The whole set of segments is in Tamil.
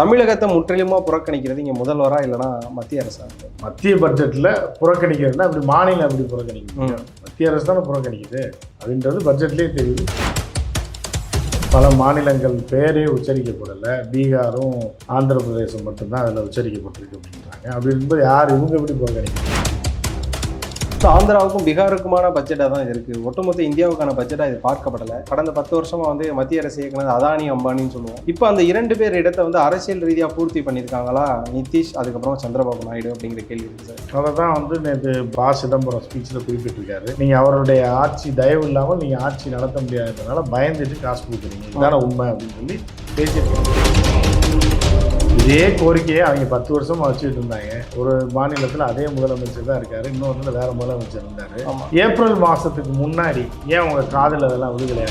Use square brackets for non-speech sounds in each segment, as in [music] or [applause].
தமிழகத்தை முற்றிலுமா புறக்கணிக்கிறது இங்க முதல்வரா இல்லைன்னா மத்திய அரசா? மத்திய பட்ஜெட்டில் புறக்கணிக்கிறதுனா அப்படி மாநிலம் அப்படி புறக்கணிக்குது ம். மத்திய அரசு தானே புறக்கணிக்குது. அப்படின்றது பட்ஜெட்லேயே தெரியுது. பல மாநிலங்கள் பேரே உச்சரிக்கப்படலை. பீகாரும் ஆந்திர பிரதேசம் மட்டும்தான் அதில் உச்சரிக்கப்பட்டிருக்கு அப்படின்றாங்க. அப்படி இருக்கும்போது யார் இவங்க எப்படி புறக்கணிக்கிறாங்க ஸோ ஆந்திராவுக்கும் பீகாருக்குமான பட்ஜெட்டாக தான் இருக்குது இருக்கு. ஒட்டுமொத்த இந்தியாவுக்கான பட்ஜெட்டாக இது பார்க்கப்படலை. கடந்த பத்து வருஷமாக வந்து மத்திய அரசு இயக்குனது அதானி அம்பானின்னு சொல்லுவோம். இப்போ அந்த இரண்டு பேர் இடத்த வந்து அரசியல் ரீதியாக பூர்த்தி பண்ணியிருக்காங்களா? நிதிஷ் அதுக்கப்புறம் சந்திரபாபு நாயுடு அப்படிங்கிற கேள்வி இருக்கு சார். அதை தான் வந்து நேற்று பா சிதம்பரம் ஸ்பீச்சில் குறிப்பிட்டிருக்காரு. நீங்கள் அவருடைய ஆட்சி தயவு இல்லாமல் நீங்கள் ஆட்சி நடத்த முடியாததுனால பயந்துட்டு காசு கொடுக்குறீங்க. இதான உண்மை அப்படின்னு சொல்லி பேசியிருக்காங்க இதே கோரிக்கையை அவங்க பத்து வருஷமா வச்சுட்டு இருந்தாங்க. ஒரு மாநிலத்தில் அதே முதலமைச்சர் தான் இருக்காரு. இன்னொருத்துல வேற முதலமைச்சர் இருந்தாரு. ஏப்ரல் மாசத்துக்கு முன்னாடி ஏன் உங்க காதில் அதெல்லாம் விடுதலையா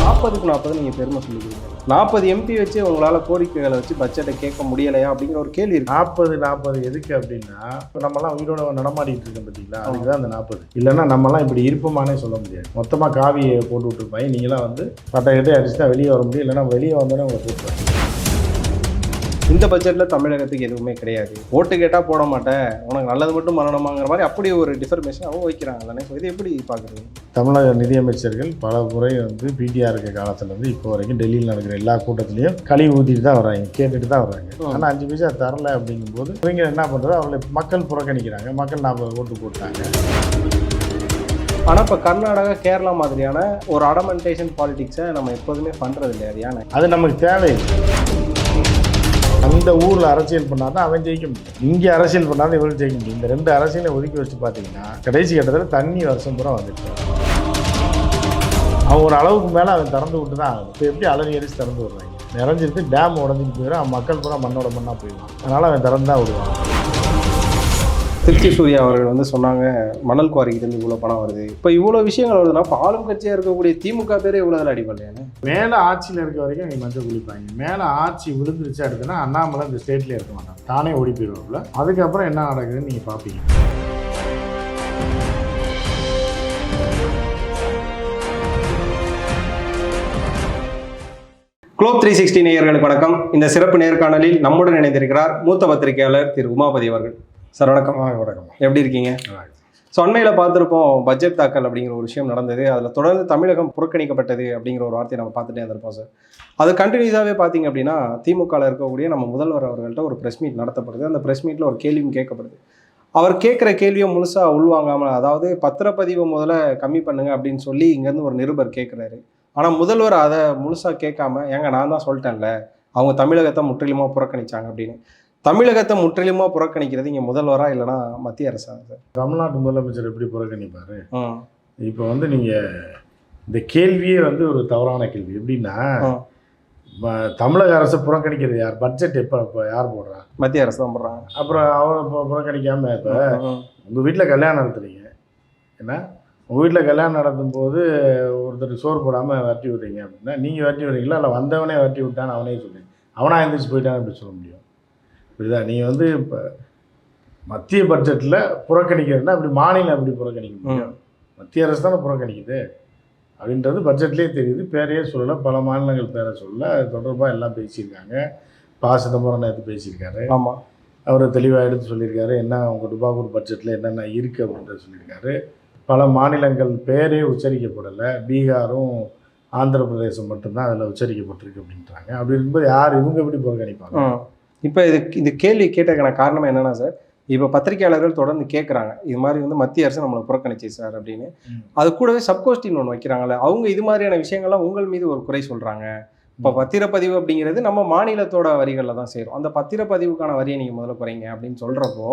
நாற்பதுக்கு நாற்பது நீங்கள் பெருமை சொல்லிக்கிறீங்க. நாற்பது எம்பி வச்சு உங்களால் கோரிக்கைகளை வச்சு பட்ஜெட்டை கேட்க முடியலையா அப்படிங்கிற ஒரு கேள்வி இருக்கு. நாற்பது நாற்பது எதுக்கு அப்படின்னா இப்போ நம்மலாம் உயிரோட நடமாடிட்டு இருக்கோம் பார்த்தீங்களா அதுக்கு தான் அந்த நாற்பது இல்லைன்னா நம்மலாம் இப்படி இருப்போமானே சொல்ல முடியாது. மொத்தமாக காவியை போட்டு விட்டுருப்பாங்க நீங்களாம் வந்து பட்டை கிட்டே அடிச்சு தான் வெளியே வர முடியும். இல்லைன்னா வெளியே வந்தோடனே உங்களை போட்டுருவாங்க இந்த பட்ஜெட்டில் தமிழகத்துக்கு எதுவுமே கிடையாது. ஓட்டு கேட்டால் போட மாட்டேன். உனக்கு நல்லது மட்டும் பண்ணணுமாங்கிற மாதிரி அப்படி ஒரு டிஃபர்மேஷன் அவங்க வைக்கிறாங்க தானே. இது எப்படி பார்க்குறது தமிழக நிதியமைச்சர்கள் பல முறை வந்து பிடிஆர் இருக்க காலத்துலேருந்து இப்போ வரைக்கும் டெல்லியில் நடக்கிற எல்லா கூட்டத்துலையும் களி ஊற்றிட்டு தான் வராங்க கேட்டுட்டு தான் வராங்க. ஆனால் அஞ்சு பைசா தரல அப்படிங்கும்போது இவங்க என்ன பண்ணுறது அவங்களை மக்கள் புறக்கணிக்கிறாங்க. மக்கள் நாற்பது ஓட்டு போட்டாங்க. ஆனால் இப்போ கர்நாடகா கேரளா மாதிரியான ஒரு அடமெண்டேஷன் பாலிடிக்ஸை நம்ம எப்போதுமே பண்ணுறது இல்லையா அது நமக்கு தேவையில்லை. இந்த ஊரில் அரசியல் பண்ணாதான் அவன் ஜெயிக்க முடியும். இங்கே அரசியல் பண்ணாதான் இவரும் ஜெயிக்க முடியும். இந்த ரெண்டு அரசியலை ஒதுக்கி வச்சு பார்த்தீங்கன்னா கடைசி கட்டத்தில் தண்ணி வருஷம் பூரா வந்துட்டு அவன் ஒரு அளவுக்கு மேலே அவன் திறந்து விட்டு தான் ஆகும் இப்போ எப்படி அலறி எரிச்சு திறந்து விடுறாங்க? நிறைஞ்சிருக்கு டேம் உடஞ்சிட்டு போயிடும் மக்கள் பூரா மண்ணோட மண்ணாக போயிடும் அதனால் அவன் திறந்து தான் விடுவான். திருச்சி சூர்யா அவர்கள் வந்து சொன்னாங்க மணல் குவாரிக்கிட்டு இவ்வளோ பணம் வருது. இப்போ இவ்வளோ விஷயங்கள் வருதுன்னா இப்போ ஆளும் கட்சியாக இருக்கக்கூடிய திமுக பேரே இவ்வளோ இதில் அடிப்படையானே மேலே ஆட்சியில் இருக்க வரைக்கும் நீ மஞ்சள் குளிப்பாங்க. மேலே ஆட்சி விழுந்துருச்சு அடுத்துன்னா அண்ணாமலை இந்த ஸ்டேட்லேயே இருக்க மாட்டான் தானே ஓடி போயிடுவாப்புல. அதுக்கப்புறம் என்ன நடக்குதுன்னு நீங்கள் பார்ப்பீங்க குளோப் த்ரீ சிக்ஸ்டி நேயர்களுக்கு வணக்கம். இந்த சிறப்பு நேர்காணலில் நம்முடன் இணைந்திருக்கிறார் மூத்த பத்திரிகையாளர் திரு உமாபதி அவர்கள். சார் வணக்கம். வணக்கம். எப்படி இருக்கீங்க? ஸோ அண்மையில் பார்த்துருப்போம் பட்ஜெட் தாக்கல் அப்படிங்கிற ஒரு விஷயம் நடந்தது. அதில் தொடர்ந்து தமிழகம் புறக்கணிக்கப்பட்டது அப்படிங்கிற ஒரு வார்த்தையை நம்ம பார்த்துட்டே இருந்திருப்போம் சார். அது கண்டினியூஸாகவே பார்த்தீங்க அப்படின்னா திமுகவில் இருக்கக்கூடிய நம்ம முதல்வர் அவர்கள்ட்ட ஒரு ப்ரெஸ் மீட் நடத்தப்படுது. அந்த ப்ரெஸ் மீட்டில் ஒரு கேள்வியும் கேட்கப்படுது. அவர் கேட்குற கேள்வியை முழுசாக உள்வாங்காமல் அதாவது பத்திரப்பதிவை முதல்ல கம்மி பண்ணுங்க அப்படின்னு சொல்லி இங்கேருந்து ஒரு நிருபர் கேட்குறாரு. ஆனால் முதல்வர் அதை முழுசாக கேட்காம ஏங்க நான் தான் சொல்லிட்டேன்ல அவங்க தமிழகத்தை முற்றிலுமாக புறக்கணிச்சாங்க அப்படின்னு. தமிழகத்தை முற்றிலுமாக புறக்கணிக்கிறது இங்கே முதல்வரா இல்லைன்னா மத்திய அரசா சார் தமிழ்நாட்டு முதலமைச்சர் எப்படி புறக்கணிப்பார்? இப்போ வந்து நீங்கள் இந்த கேள்வியே வந்து ஒரு தவறான கேள்வி. எப்படின்னா தமிழக அரசு புறக்கணிக்கிறது யார்? பட்ஜெட் எப்போ இப்போ யார் போடுறா? மத்திய அரசு தான் போடுறாங்க. அப்புறம் இப்போ புறக்கணிக்காம இப்போ உங்கள் வீட்டில் கல்யாணம் நடத்துறீங்க. என்ன? உங்கள் வீட்டில் கல்யாணம் நடத்தும் போது ஒருத்தர் சோறு போடாமல் வரட்டி விடுறீங்க அப்படின்னா நீங்கள் வரட்டி விடுறீங்களா? இல்லை வந்தவனே வரட்டி விட்டான்னு அவனே சொல்றீங்க. அவனா எந்திரிச்சு போயிட்டான்னு அப்படி சொல்ல முடியும்? புரியுதா? நீங்கள் வந்து இப்போ மத்திய பட்ஜெட்டில் புறக்கணிக்கிறதுனா அப்படி மாநிலம் எப்படி புறக்கணிக்க முடியும்? மத்திய அரசு தானே புறக்கணிக்குது. அப்படின்றது பட்ஜெட்லேயே தெரியுது. பேரையே சொல்லலை பல மாநிலங்கள் பேரை சொல்லல. அது தொடர்பாக எல்லாம் பேசியிருக்காங்க. பா சிதம்பரம் நேற்று பேசியிருக்காரு. ஆமா. அவர் தெளிவாக எடுத்து சொல்லியிருக்காரு. என்ன உங்கள் டுபாகூர் பட்ஜெட்டில் என்னென்ன இருக்குது அப்படின்றத சொல்லியிருக்காரு. பல மாநிலங்கள் பேரே உச்சரிக்கப்படலை. பீகாரும் ஆந்திர பிரதேசம் மட்டும்தான் அதில் உச்சரிக்கப்பட்டிருக்கு அப்படின்றாங்க. அப்படி இருக்கும்போது யார் இவங்க எப்படி புறக்கணிப்பாங்க. இப்போ இது இந்த கேள்வி கேட்டதுக்கான காரணம் என்னன்னா சார் இப்போ பத்திரிகையாளர்கள் தொடர்ந்து கேட்குறாங்க இது மாதிரி வந்து மத்திய அரசு நம்மளை புறக்கணிச்சு சார் அப்படின்னு. அது கூடவே சப்கோஸ்டின் ஒன்று வைக்கிறாங்கல்ல அவங்க இது மாதிரியான விஷயங்கள்லாம் உங்கள் மீது ஒரு குறை சொல்றாங்க. இப்போ பத்திரப்பதிவு அப்படிங்கிறது நம்ம மாநிலத்தோட வரிகளில் தான் சேரும். அந்த பத்திரப்பதிவுக்கான வரியை நீங்கள் முதல்ல குறைங்க அப்படின்னு சொல்கிறப்போ.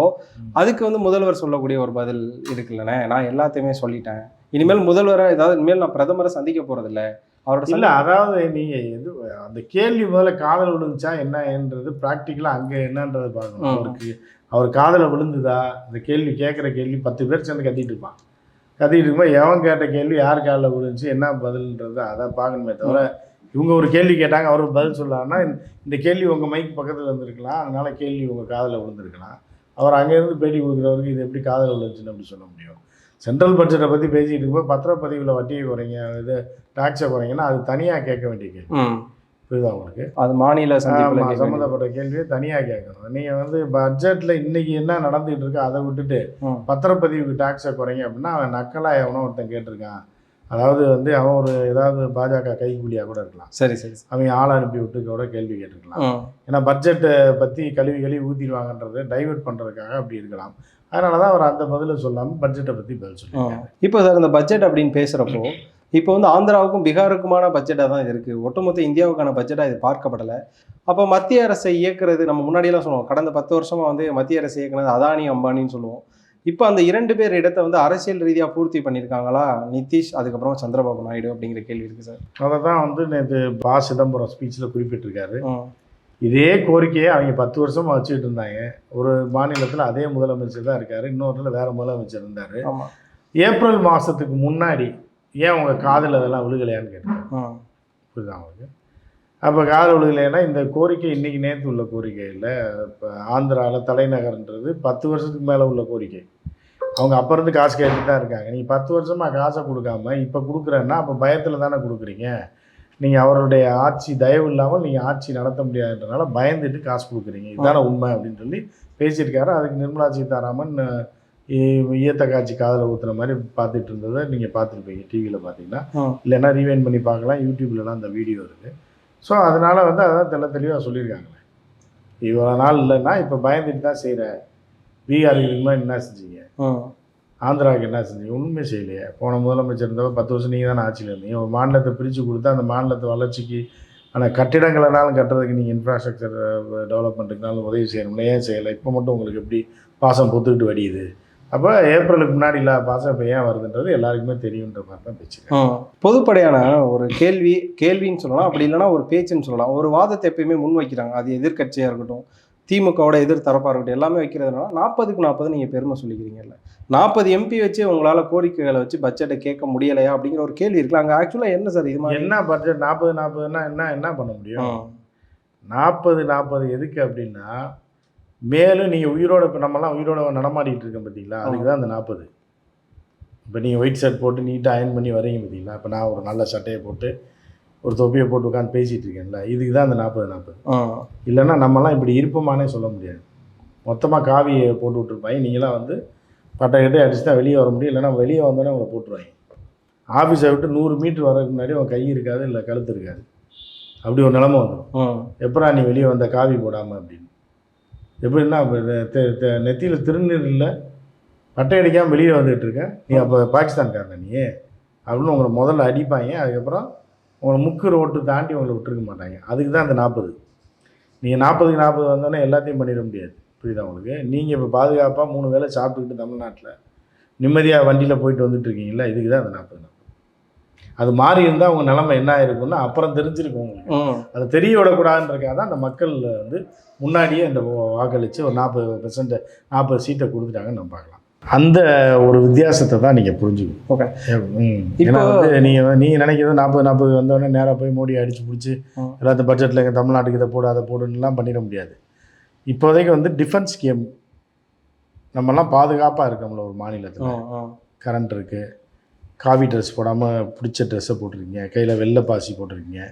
அதுக்கு வந்து முதல்வர் சொல்லக்கூடிய ஒரு பதில் இருக்குல்லண்ணே நான் எல்லாத்தையுமே சொல்லிட்டேன். இனிமேல் முதல்வரை ஏதாவது இனிமேல் நான் பிரதமரை சந்திக்க போகிறதில்ல அவரோட இல்லை அதாவது நீங்கள் எது அந்த கேள்வி முதல்ல காதல் விழுந்துச்சா என்னன்றது ப்ராக்டிக்கலாக அங்கே என்னன்றதை பார்க்கணும். அவருக்கு அவர் காதில் விழுந்துதா? இந்த கேள்வி கேட்குற கேள்வி பத்து பேர் சேர்ந்து கத்திட்டு இருப்பான். கத்திட்டு இருக்கும்போது எவன் கேட்ட கேள்வி யார் காதில் விழுந்துச்சு என்ன பதில்ன்றது அதை பார்க்கணுமே தவிர இவங்க ஒரு கேள்வி கேட்டாங்க அவர் பதில் சொல்லாருன்னா இந்த கேள்வி உங்கள் மைக் பக்கத்தில் இருந்திருக்கலாம் அதனால கேள்வி உங்கள் காதில் விழுந்திருக்கலாம். அவர் அங்கேருந்து பேட்டி கொடுக்குறவருக்கு இது எப்படி காதில் விழுந்துச்சுன்னு அப்படி சொல்ல முடியும். சென்ட்ரல் பட்ஜெட்டை பற்றி பேசிகிட்டு இருக்கும்போது பத்திரப்பதிவில் வட்டியை குறைங்க இது டாக்ஸை குறைங்கன்னா அது தனியாக கேட்க வேண்டிய கேள்வி. புரியுதா உங்களுக்கு? அது மாநில. சம்மந்தப்பட்ட கேள்வியை தனியாக கேட்கணும். நீங்கள் வந்து பட்ஜெட்டில் இன்னைக்கு என்ன நடந்துகிட்டு இருக்கோ அதை விட்டுட்டு. பத்திரப்பதிவுக்கு டாக்ஸை குறைங்க அப்படின்னா அவன் நக்கலாக எவனோ ஒருத்தன் கேட்டிருக்கான். அதாவது வந்து அவன் ஒரு ஏதாவது பாஜக கைக்கூலியாக கூட இருக்கலாம். சரி சரி. அவன் ஆளை அனுப்பி விட்டு கூட கேள்வி கேட்டிருக்கலாம். ஏன்னா பட்ஜெட்டை பற்றி கழுவி கழுவி ஊற்றிடுவாங்கன்றது டைவர்ட் பண்ணுறதுக்காக அப்படி இருக்கலாம். அதனால தான் அவர் அந்த பதிலை சொல்லாமல் பட்ஜெட்டை பற்றி பதில் சொல்லியிருக்காரு. இப்போ சார் இந்த பட்ஜெட் அப்படின்னு பேசுகிறப்போ இப்போ வந்து ஆந்திராவுக்கும் பீகாருக்குமான பட்ஜெட்டாக தான் இது இருக்குது ஒட்டுமொத்த இந்தியாவுக்கான பட்ஜெட்டாக இது பார்க்கப்படலை. அப்போ மத்திய அரசை இயக்குறது நம்ம முன்னாடியெல்லாம் சொல்லுவோம் கடந்த பத்து வருஷமாக வந்து மத்திய அரசு இயக்குனது அதானி அம்பானின்னு சொல்லுவோம். இப்போ அந்த இரண்டு பேர் இடத்த வந்து அரசியல் ரீதியாக பூர்த்தி பண்ணியிருக்காங்களா? நிதிஷ் அதுக்கப்புறம் சந்திரபாபு நாயுடு அப்படிங்கிற கேள்வி இருக்குது சார். அதை தான் வந்து நேற்று பா சிதம்பரம் ஸ்பீச்சில் குறிப்பிட்டிருக்காரு. இதே கோரிக்கையை அவங்க பத்து வருஷமாக வச்சுக்கிட்டு இருந்தாங்க. ஒரு மாநிலத்தில் அதே முதலமைச்சர் தான் இருக்காரு. இன்னொருத்தில் வேற முதலமைச்சர் இருந்தார். ஏப்ரல் மாதத்துக்கு முன்னாடி ஏன் உங்கள் காதில் அதெல்லாம் விழுகலையான்னு கேட்டேன். புரியுதா உங்களுக்கு? அப்போ காதில் விழுகலைன்னா இந்த கோரிக்கை இன்னைக்கு நேற்று உள்ள கோரிக்கை இல்லை. இப்போ ஆந்திராவில் தலைநகர்ன்றது பத்து வருஷத்துக்கு மேலே உள்ள கோரிக்கை. அவங்க அப்போ இருந்து காசு கேட்டுட்டு தான் இருக்காங்க. நீங்கள் பத்து வருஷமாக காசை கொடுக்காம இப்போ கொடுக்குறேன்னா அப்போ பயத்தில் தானே கொடுக்குறீங்க? நீங்கள் அவருடைய ஆட்சி தயவு இல்லாமல் நீங்கள் ஆட்சி நடத்த முடியாதுன்றனால பயந்துட்டு காசு கொடுக்குறீங்க. இதுதானே உண்மை அப்படின்னு சொல்லி பேசியிருக்காரு. அதுக்கு நிர்மலா சீதாராமன் ஈயத்த காட்சி காதில் ஊற்றுற மாதிரி பார்த்துட்டு இருந்ததை நீங்கள் பார்த்துருப்பீங்க. டிவியில் பார்த்தீங்கன்னா. இல்லைன்னா ரீவைன் பண்ணி பார்க்கலாம். யூடியூப்லலாம் அந்த வீடியோ இருக்குது ஸோ அதனால் வந்து அதான் தெள்ள தெளிவாக சொல்லியிருக்காங்களே. இவ்வளோ நாள் இல்லைன்னா இப்போ பயந்துட்டு தான் செய்கிற பீகாருக்கு இதுக்கு என்ன செஞ்சீங்க? ஆந்திராவுக்கு என்ன செஞ்சீங்க? ஒன்றுமே செய்யலையே. போன முதலமைச்சர் இருந்தப்ப பத்து வருஷம் நீங்கள் தானே ஆட்சியில் இருந்தீங்க. ஒரு மாநிலத்தை பிரித்து கொடுத்து அந்த மாநிலத்தை வளர்ச்சிக்கு ஆனால் கட்டிடங்களனாலும் கட்டுறதுக்கு நீங்கள் இன்ஃப்ராஸ்ட்ரக்சர் டெவலப் பண்ணுறதுனாலும் உதவி செய்யணும்ல. ஏன் செய்யலை? இப்போ மட்டும் உங்களுக்கு எப்படி பாசம் பொத்துக்கிட்டு வடியுது? அப்போ ஏப்ரலுக்கு முன்னாடி இல்லாத பாசம் இப்போ ஏன் வருதுன்றது எல்லாருக்குமே தெரியுன்ற மாதிரி தான் பேச்சு. பொதுப்படையான ஒரு கேள்வி கேள்வின்னு சொல்லலாம். அப்படி இல்லைன்னா ஒரு பேச்சுன்னு சொல்லலாம். ஒரு வாதத்தை எப்பயுமே முன் வைக்கிறாங்க. அது எதிர்க்கட்சியாக இருக்கட்டும் திமுகவோட எதிர் தரப்பாக இருக்கட்டும் எல்லாமே வைக்கிறதுனால நாற்பதுக்கு நாற்பது நீங்கள் பெருமை சொல்லிக்கிறீங்கல்ல. நாற்பது எம்பி வச்சு உங்களால் கோரிக்கைகளை வச்சு பட்ஜெட்டை கேட்க முடியலையா அப்படிங்கிற ஒரு கேள்வி இருக்குல்ல அங்கே ஆக்சுவலாக என்ன சார் இது மாதிரி? என்ன பட்ஜெட் நாற்பது நாற்பதுன்னா என்ன என்ன பண்ண முடியும். நாற்பது நாற்பது எதுக்கு அப்படின்னா மேலும் நீங்கள் உயிரோட இப்போ நம்மலாம் உயிரோட நடமாடிட்டு இருக்கோம் பார்த்தீங்களா அதுக்கு தான் அந்த நாற்பது இப்போ நீங்கள் ஒயிட் ஷர்ட் போட்டு நீட்டாக அயன் பண்ணி வரீங்க பார்த்தீங்களா இப்போ நான் ஒரு நல்ல சட்டையை போட்டு ஒரு தொப்பியை போட்டு உட்காந்து பேசிகிட்டு இருக்கேன்ல இதுக்கு தான் அந்த நாற்பது நாற்பது. இல்லைன்னா நம்மலாம் இப்படி இருப்போமானே சொல்ல முடியாது. மொத்தமாக காவியை போட்டு விட்ருப்பாங்க நீங்களாம் வந்து பட்டை கிட்டே அடிச்சு தான் வெளியே வர முடியும். இல்லைன்னா வெளியே வந்தோடனே உங்களை போட்டுருவாங்க. ஆஃபீஸை விட்டு நூறு மீட்டர் வரதுக்கு முன்னாடி உன் கை இருக்காது இல்லை கழுத்து இருக்காது. அப்படி ஒரு நிலமை வந்துடும். எப்படா நீ வெளியே வந்த காவி போடாமல் அப்படின்னு. எப்படின்னா நெத்தியில் திருநீர் இல்லை. பட்டை அடிக்காமல் வெளியே வந்துகிட்டு இருக்கேன் நீ அப்போ பாகிஸ்தான்காரன் நீ. அப்படின்னு உங்களை முதல்ல அடிப்பாங்க. அதுக்கப்புறம் உங்களை முக்கு ரோட்டு தாண்டி உங்களை விட்டுருக்க மாட்டாங்க. அதுக்கு தான் அந்த நாற்பது. நீங்கள் நாற்பதுக்கு நாற்பது வந்தோன்னே எல்லாத்தையும் பண்ணிட முடியாது. புரியுதா உங்களுக்கு? நீங்கள் இப்போ பாதுகாப்பாக மூணு வேளை சாப்பிட்டுக்கிட்டு தமிழ்நாட்டில் நிம்மதியாக வண்டியில் போயிட்டு வந்துட்டு இருக்கீங்களா இதுக்கு தான் அந்த நாற்பது நாற்பது அது மாறி இருந்தால் உங்கள் நிலைமை என்ன ஆயிருக்கும்னா அப்புறம் தெரிஞ்சிருக்கும் உங்களுக்கு. அதை தெரிய விடக்கூடாதுன்றதுக்காக தான் அந்த மக்கள் வந்து முன்னாடியே இந்த வாக்களித்து ஒரு நாற்பது பெர்சன்ட் நாற்பது சீட்டை கொடுத்துட்டாங்கன்னு நம்ம பார்க்கலாம். அந்த ஒரு வித்தியாசத்தை தான் நீங்கள் புரிஞ்சுக்கணும். ஏன்னா வந்து நீங்கள் நீங்கள் நினைக்கிறது நாற்பது நாற்பது வந்தோடனே நேராக போய் மோடி அடித்து பிடிச்சி. எல்லாத்தையும் பட்ஜெட்டில் எங்கள் தமிழ்நாட்டுக்கு இதை போடு அதை போடுன்னுலாம் பண்ணிட முடியாது. இப்போதைக்கு வந்து டிஃபென்ஸ் ஸ்கீம் நம்மலாம் பாதுகாப்பாக இருக்கோம்ல ஒரு மாநிலத்தில். கரண்ட் இருக்குது காவி ட்ரெஸ் போடாமல் பிடிச்ச ட்ரெஸ்ஸை போட்டிருக்கீங்க. கையில் வெள்ளை பாசி போட்டிருக்கீங்க.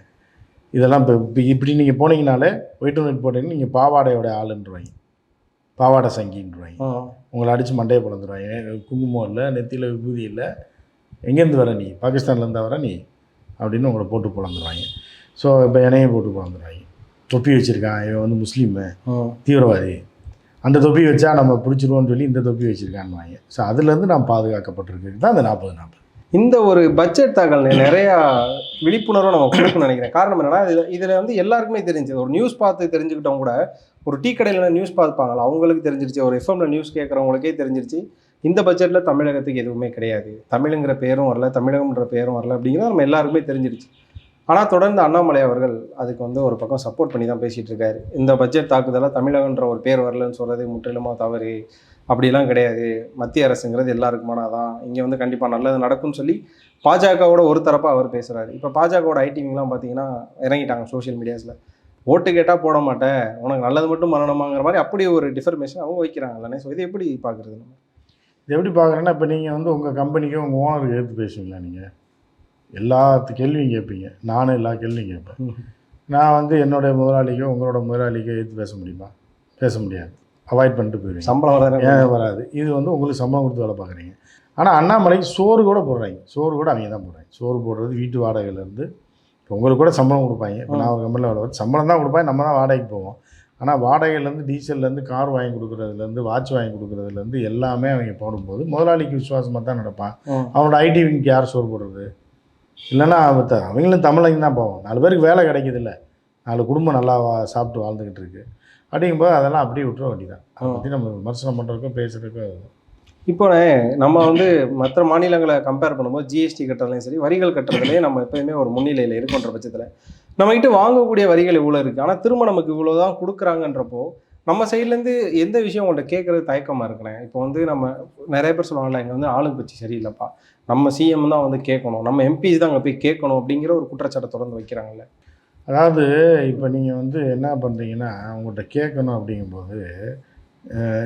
இதெல்லாம் இப்போ இப்போ இப்படி நீங்கள் போனீங்கனாலே ஒயிட் அண்ட் ஒயிட் போட்டிங்கன்னா நீங்கள் பாவாடையோட ஆளுன்றவாங்க. பாவாடை சங்கின்றவாங்க. உங்களை அடித்து மண்டையை பிளந்துருவாங்க. குங்குமம் இல்லை நெத்தியில் விபூதி இல்லை எங்கேருந்து வர நீ? பாகிஸ்தான்லேருந்து வர நீ? அப்படின்னு உங்களை போட்டு பிளந்துருவாங்க. ஸோ இப்போ என்னையும் போட்டு பிளந்துருவாங்க. தொப்பி வச்சுருக்கான். இவன் வந்து முஸ்லீமு. தீவிரவாதி. அந்த தொப்பி வச்சா நம்ம பிடிச்சிருவோம்னு சொல்லி இந்த தொப்பி வச்சுருக்கான்னு ஸோ அதுலேருந்து நான் பாதுகாக்கப்பட்டிருக்கு தான் அந்த நாற்பது நாற்பது. இந்த ஒரு பட்ஜெட் தாக்கல் நிறையா விழிப்புணர்வு நம்ம கொடுக்கணும்னு நினைக்கிறேன். காரணம் என்னன்னா இதில் வந்து எல்லாருக்குமே தெரிஞ்சது. ஒரு நியூஸ் பார்த்து தெரிஞ்சுக்கிட்டவங்க கூட ஒரு டீ கடையில் நியூஸ் பார்ப்பாங்களா அவங்களுக்கு தெரிஞ்சிருச்சு. ஒரு எஃப்எம்ல நியூஸ் கேட்குறவங்களுக்கே தெரிஞ்சிருச்சு. இந்த பட்ஜெட்டில் தமிழகத்துக்கு எதுவுமே கிடையாது. தமிழுங்கிற பேரும் வரல தமிழகம்ன்ற பேரும் வரல அப்படிங்கிறது நம்ம எல்லாருக்குமே தெரிஞ்சிருச்சு. ஆனால் தொடர்ந்து அண்ணாமலை அவர்கள் அதுக்கு வந்து ஒரு பக்கம் சப்போர்ட் பண்ணி தான் பேசிகிட்டு இருக்காரு. இந்த பட்ஜெட் தாக்குதலாக தமிழகன்ற ஒரு பேர் வரலன்னு சொல்கிறது முற்றிலுமா தவறு. அப்படிலாம் கிடையாது. மத்திய அரசுங்கிறது எல்லாருக்குமானதான் இங்கே வந்து கண்டிப்பாக நல்லது நடக்கும்னு சொல்லி பாஜகவோட ஒரு தரப்பாக அவர் பேசுகிறாரு இப்போ பாஜகவோட ஐடிவிங்லாம் பார்த்தீங்கன்னா இறங்கிட்டாங்க சோஷியல் மீடியாஸில் ஓட்டு கேட்டால் போட மாட்டேன். உனக்கு நல்லது மட்டும் பண்ணணுமாங்கிற மாதிரி அப்படி ஒரு டிஃபர்மேஷன் அவங்க வைக்கிறாங்கல்லனே ஸோ இது எப்படி பார்க்குறது நம்ம? இது எப்படி பார்க்குறேன்னா இப்போ நீங்கள் வந்து உங்கள் கம்பெனிக்கு உங்கள் ஓனருக்கு எடுத்து பேசுவீங்களா நீங்கள் எல்லாத்து கேள்வியும் கேட்பீங்க. நானும் எல்லா கேள்வியும் கேட்பேன். நான் வந்து என்னுடைய முதலாளிக்கோ உங்களோட முதலாளிக்கோ எடுத்து பேச முடியுமா? பேச முடியாது. அவாய்ட் பண்ணிட்டு போயிடுவீங்க சம்பளம் வரதானே ஏன் வராது? இது வந்து உங்களுக்கு சம்பளம் கொடுத்து வேலை பார்க்குறீங்க. ஆனால் அண்ணாமலைக்கு சோறு கூட போடுறாங்க. சோறு கூட அவங்க தான் போடுறாங்க. சோறு போடுறது வீட்டு வாடகையிலேருந்து இப்போ உங்களுக்கு கூட சம்பளம் கொடுப்பாங்க. இப்போ நான் ஒரு கம்பெனியில் வேலை சம்பளம் தான் கொடுப்பாங்க. நம்ம தான் வாடகைக்கு போவோம். ஆனால் வாடகையிலேருந்து டீசல்லேருந்து கார் வாங்கி கொடுக்குறதுலேருந்து வாட்ச் வாங்கி கொடுக்குறதுலேருந்து எல்லாமே அவங்க போடும்போது முதலாளிக்கு விசுவாசமாக தான் நடப்பான். அவனோட ஐடி விங்க்கு யார் சோறு போடுறது? இல்லைன்னா அவங்களும் தமிழங்க தான் போவோம் நாலு பேருக்கு வேலை கிடைக்குதுல்ல. நாலு குடும்பம் நல்லா வா- சாப்பிட்டு வாழ்ந்துக்கிட்டு இருக்கு. அப்படிங்கும்போது அதெல்லாம் அப்படியே விட்டுற வேண்டியதான் அதை. பற்றி நம்ம விமர்சனம் பண்ணுறதுக்கோ பேசுகிறதுக்கோ இப்போ நம்ம வந்து மற்ற மாநிலங்களை கம்பேர் பண்ணும்போது ஜிஎஸ்டி கட்டுறதுலையும் சரி வரிகள் கட்டுறதுலேயே நம்ம எப்பயுமே ஒரு முன்னிலையில் இருக்குன்ற பட்சத்தில் நம்மகிட்ட வாங்கக்கூடிய வரிகள் இவ்வளோ இருக்குது ஆனால் திரும்ப நமக்கு இவ்வளோ தான் கொடுக்குறாங்கன்றப்போ நம்ம சைட்லேருந்து எந்த விஷயம் உங்கள்கிட்ட கேட்குறது தயக்கமாக இருக்கிறேன் இப்போ வந்து நம்ம நிறைய பேர் சொல்லுவாங்கல்ல இங்கே வந்து ஆளுங்கட்சி சரியில்லைப்பா. நம்ம சிஎம் தான் வந்து கேட்கணும். நம்ம எம்பிஸ் தான் அங்கே போய் கேட்கணும் அப்படிங்கிற ஒரு குற்றச்சாட்டை தொடர்ந்து வைக்கிறாங்கல்ல. அதாவது இப்போ நீங்கள் வந்து என்ன பண்ணுறீங்கன்னா உங்கள்கிட்ட கேட்கணும் அப்படிங்கும்போது